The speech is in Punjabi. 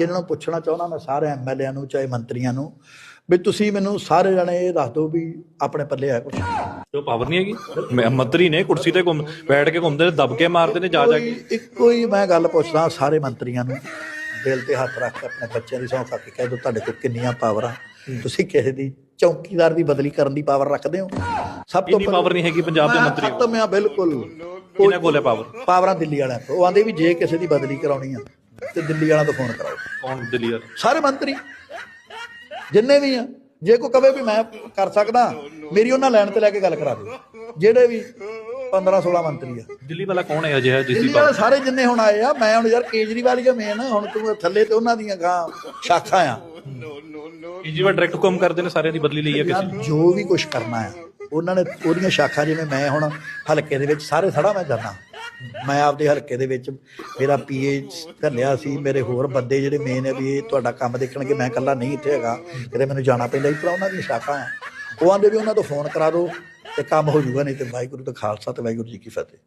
ਇਹਨਾਂ ਨੂੰ ਪੁੱਛਣਾ ਚਾਹੁੰਦਾ ਮੈਂ ਸਾਰੇ ਐਮਐਲਏਆਂ ਨੂੰ ਚਾਹੇ ਮੰਤਰੀਆਂ ਨੂੰ ਵੀ ਤੁਸੀਂ ਮੈਨੂੰ ਸਾਰੇ ਜਣੇ ਇਹ ਦੱਸ ਦਿਓ ਵੀ ਆਪਣੇ ਪੱਲੇ ਆ ਕੁਝ ਜੋ ਪਾਵਰ ਨਹੀਂ ਹੈਗੀ। ਮੈਂ- ਮੰਤਰੀ ਨੇ ਕੁਰਸੀ ਤੇ ਘੁੰਮ ਬੈਠ ਕੇ ਘੁੰਮਦੇ ਨੇ ਦਬ ਕੇ ਮਾਰਦੇ ਨੇ ਜਾ ਜਾ ਕੇ। ਇੱਕੋ ਹੀ ਮੈਂ ਗੱਲ ਪੁੱਛਦਾ ਸਾਰੇ ਮੰਤਰੀਆਂ ਨੂੰ। ਦਿਲ ਤੇ ਹੱਥ ਰੱਖ ਕੇ ਆਪਣੇ ਬੱਚਿਆਂ ਦੀ ਸੌਂ ਖਾ ਕੇ ਕਹਿ ਦਿਓ ਤੁਹਾਡੇ ਕੋਲ ਕਿੰਨੀਆਂ ਪਾਵਰਾਂ ਤੁਸੀਂ ਕਿਸੇ ਦੀ ਚੌਕੀਦਾਰ ਦੀ ਬਦਲੀ ਕਰਨ ਦੀ ਪਾਵਰ ਰੱਖਦੇ ਹੋ? ਸਭ ਤੋਂ power ਨਹੀਂ ਹੈਗੀ ਪੰਜਾਬ ਦੇ ਮੰਤਰੀ ਕੋਲ। ਖਤਮ ਆ ਬਿਲਕੁਲ। ਕਿਹਨਾਂ ਕੋਲ ਹੈ ਪਾਵਰ ਪਾਵਰਾਂ ਦਿੱਲੀ ਵਾਲਿਆਂ ਤੋਂ ਉਹ ਆਂਦੇ ਵੀ ਜੇ ਕਿਸੇ ਦੀ ਬਦਲੀ ਕਰਾਉਣੀ ਆ ਤੇ ਦਿੱਲੀ ਵਾਲਿਆਂ ਤੋਂ ਫੋਨ ਕਰਾਓ। ਕੌਣ ਦਿੱਲੀ ਵਾਲਾ ਸਾਰੇ ਮੰਤਰੀ ਜਿੰਨੇ ਵੀ ਆ ਜੇ ਕੋਈ ਕਵੇ ਵੀ ਮੈਂ ਕਰ ਸਕਦਾ ਮੇਰੀ ਉਹਨਾਂ ਲੈਣ ਤੇ ਲੈ ਕੇ ਗੱਲ ਕਰਾ ਦਿਓ। ਜਿਹੜੇ ਵੀ 15 16 ਮੰਤਰੀ ਆ। ਦਿੱਲੀ ਵਾਲਾ ਕੌਣ ਹੈ ਅਜਿਹਾ ਜਿਸ ਦੀ ਦਿੱਲੀ ਵਾਲੇ ਸਾਰੇ ਜਿੰਨੇ ਹੁਣ ਆਏ ਆ ਮੈਂ ਹੁਣ ਯਾਰ ਕੇਜਰੀਵਾਲ ਹੀ ਆ ਮੇਨ ਹੁਣ ਤੂੰ ਥੱਲੇ ਤੇ ਉਹਨਾਂ ਦੀਆਂ ਗਾਂ ਸ਼ਾਖਾ ਆ। ਕੇਜਰੀਵਾਲ ਡਾਇਰੈਕਟ ਕੰਮ ਕਰਦੇ ਨੇ ਸਾਰਿਆਂ ਦੀ ਬਦਲੀ ਲਈ ਯਾਰ ਕਿਸੇ ਜੋ ਵੀ ਕੁਝ ਕਰਨਾ ਆ ਉਹਨਾਂ ਨੇ ਉਹਦੀਆਂ ਸ਼ਾਖਾ ਜਿਵੇਂ ਮੈਂ ਹੁਣ ਹਲਕੇ ਦੇ ਵਿੱਚ ਸਾਰੇ ਥੜਾ ਮੈਂ ਜਾਣਾ ਮੈਂ ਆਪਦੇ ਹਲਕੇ ਦੇ ਵਿੱਚ ਮੇਰਾ ਪੀਏ ਘੱਲਿਆ ਸੀ, ਮੇਰੇ ਹੋਰ ਬੰਦੇ ਜਿਹੜੇ ਮੇਨ ਹੈ ਵੀ ਇਹ ਤੁਹਾਡਾ ਕੰਮ ਦੇਖਣਗੇ, ਮੈਂ ਇਕੱਲਾ ਨਹੀਂ ਇੱਥੇ ਹੈਗਾ, ਕਿਤੇ ਮੈਨੂੰ ਜਾਣਾ ਪੈਂਦਾ ਸੀ ਪਰ ਉਹਨਾਂ ਦੀ ਸ਼ਾਖਾ ਹੈ ਉਹ ਆਂਦੇ ਵੀ ਉਹਨਾਂ ਤੋਂ ਫੋਨ ਕਰਾ ਦਿਓ ਤੇ ਕੰਮ ਹੋ ਜਾਊਗਾ ਨਹੀਂ ਤੇ ਵਾਹਿਗੁਰੂ ਦਾ ਖਾਲਸਾ ਤੇ ਵਾਹਿਗੁਰੂ ਜੀ ਕੀ ਫਤਿਹ।